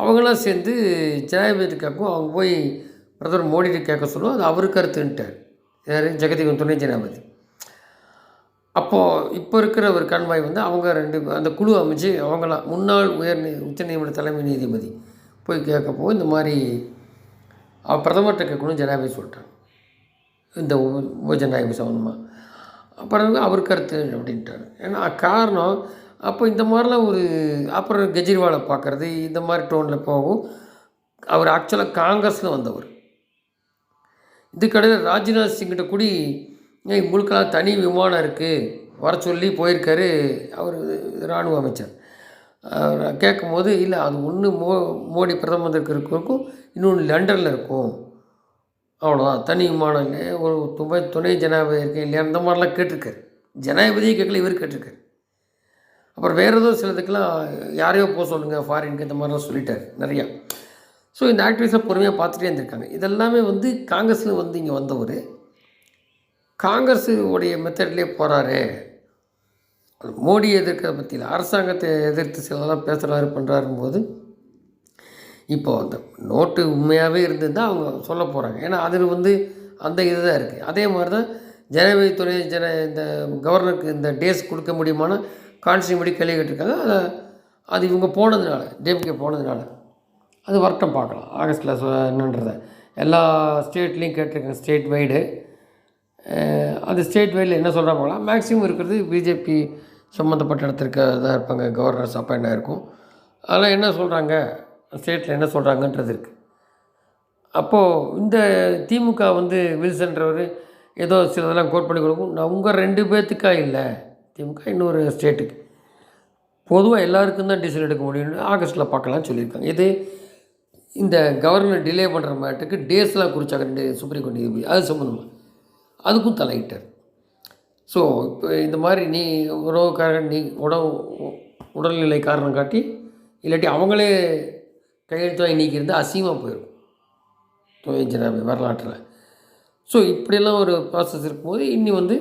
அவங்களாம் சேர்ந்து ஜனாதிபதி கேட்கும் அவங்க போய் பிரதமர் மோடிட்டு கேட்க சொல்லுவோம். அது அவர் கருத்துன்ட்டார். யார்? ஜெகதீவன் துணை ஜனாதிபதி அப்போது இப்போ இருக்கிற ஒரு கண்வாய் வந்து அவங்க ரெண்டு அந்த குழு அமைச்சு அவங்களாம் முன்னாள் உயர் நீ உச்சநீதிமன்ற தலைமை நீதிபதி போய் கேட்கப்போ இந்த மாதிரி அவ பிரதமர்கிட்ட கேட்கணும் ஜனாதிபதி சொல்லிட்டாங்க. இந்த உப ஜனாதிபதி சம்மந்தமாக அப்புறம் அவர் கருத்து அப்படின்ட்டார். ஏன்னா காரணம் அப்போ இந்த மாதிரிலாம் ஒரு அப்புறம் கெஜ்ரிவாலை பார்க்குறது இந்த மாதிரி டோனில் போகும் அவர் ஆக்சுவலாக காங்கிரஸில் வந்தவர். இதுக்கடையில் ராஜ்நாத் சிங்கிட்ட கூடி "ஏய், உங்களுக்கெல்லாம் தனி விமானம் இருக்குது வர சொல்லி போயிருக்காரு அவர் இராணுவ அமைச்சர். அவர் கேட்கும்போது இல்லை அது ஒன்று மோ மோடி பிரதமருக்கு இருக்கும். இன்னொன்று லண்டனில் இருக்கும். அவ்வளோதான் தனி விமானம் இல்லை ஒரு துணை துணை ஜனாதிபதி இருக்கேன் இல்லையா? அந்த மாதிரிலாம் கேட்டிருக்காரு. ஜனாதிபதியும் கேட்கல இவர் கேட்டிருக்காரு. அப்புறம் வேறு ஏதோ சிலதுக்கெல்லாம் யாரையோ போக சொல்லுங்கள் ஃபாரினுக்கு இந்த மாதிரிலாம் சொல்லிட்டார் நிறையா. ஸோ இந்த ஆக்டிவிஸை பொறுமையாக பார்த்துட்டே இருந்திருக்காங்க. இதெல்லாமே வந்து காங்கிரஸில் வந்து இங்கே வந்தவர். காங்கிரஸ் உடைய மெத்தட்லேயே போகிறாரு மோடி எதிர்க்கிறத பற்றியில் அரசாங்கத்தை எதிர்த்து சிலதெல்லாம் பேசுகிறாரு பண்ணுறாருக்கும் போது இப்போ அந்த நோட்டு உண்மையாகவே இருந்திருந்தால் அவங்க சொல்ல போகிறாங்க ஏன்னா அது வந்து அந்த இதுதான் இருக்குது அதே மாதிரி தான் ஜனவரி துணை ஜன இந்த கவர்னருக்கு இந்த டேஸ் கொடுக்க முடியுமானா கான்ஸ்டியூபடி கேள்வி கேட்டிருக்காங்க. அதை அது இவங்க போனதுனால டிஎம்கே போனதுனால அது வரட்டும் பார்க்கலாம். ஆகஸ்ட்டில் என்னன்றத. எல்லா ஸ்டேட்லேயும் கேட்டிருக்காங்க ஸ்டேட் வைடு அந்த ஸ்டேட் வைடில் என்ன சொல்கிறாங்களா மேக்ஸிமம் இருக்கிறது பிஜேபி சம்மந்தப்பட்ட இடத்துக்கு தான் இருப்பாங்க. கவர்னர்ஸ் அப்பாயிண்ட் ஆகிருக்கும் அதெல்லாம் என்ன சொல்கிறாங்க ஸ்டேட்டில் என்ன சொல்கிறாங்கன்றது இருக்குது அப்போது இந்த திமுக வந்து வில்சன்றவர் ஏதோ சிலதெல்லாம் கோட் பண்ணி கொடுக்கும். நான் உங்கள் ரெண்டு பேர்த்துக்கா இல்லை. திமுக இன்னொரு ஸ்டேட்டுக்கு. பொதுவாக எல்லாருக்கும் தான் டிசிஷன் எடுக்க முடியும்னு ஆகஸ்ட்டில் பார்க்கலாம்னு சொல்லியிருக்காங்க. இது இந்த கவர்னர் டிலே பண்ணுற மாட்டுக்கு டேஸ்லாம் குறிச்சாங்க ரெண்டு சுப்ரீம் கோர்ட் நீதிபதி. அது சம்மந்தமாக அதுக்கும் தலையிட்டார். ஸோ இப்போ இந்த மாதிரி நீ உறவுக்காரன் நீ உடல் உடல்நிலை காரணம் காட்டி இல்லாட்டி அவங்களே கையெழுத்து வாங்கி நீக்கியிருந்தால் அசிங்கமாக போயிடும் துணை ஜனாபதி வரலாற்றில். ஸோ இப்படியெல்லாம் ஒரு ப்ராசஸ் இருக்கும்போது இன்னி வந்து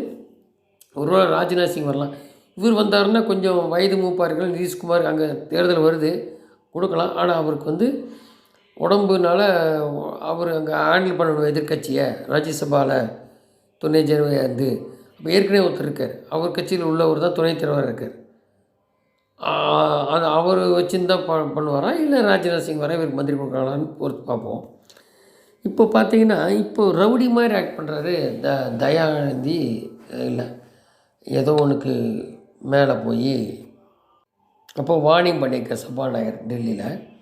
ஒரு ராஜ்நாத் சிங் வரலாம். இவர் வந்தாருன்னா கொஞ்சம் வயது மூப்பார்கள் நிதிஷ்குமார் அங்கே தேர்தல் வருது கொடுக்கலாம். ஆனால் அவருக்கு வந்து உடம்புனால அவர் அங்கே ஹேண்டில் பண்ணணும் எதிர்க்கட்சியை ராஜ்யசபாவில் துணை ஜனவரி இருந்து அப்போ ஏற்கனவே ஒருத்தர் இருக்கார். அவர் கட்சியில் உள்ளவர் தான் துணைத் தலைவர் இருக்கார். அது அவர் வச்சுருந்தா ப பண்ணுவாரா? இல்லை ராஜ்நாத் சிங் வர இவருக்கு மந்திரி கொடுக்கலான்னு பொறுத்து பார்ப்போம். இப்போ பார்த்தீங்கன்னா இப்போ ரவுடி மாதிரி ஆக்ட் பண்ணுறாரு த தயாநிதி இல்லை. ஏதோ ஒன்றுக்கு மேலே போய் அப்போது வார்னிங் பண்ணியிருக்க சபாநாயகர் டெல்லியில்.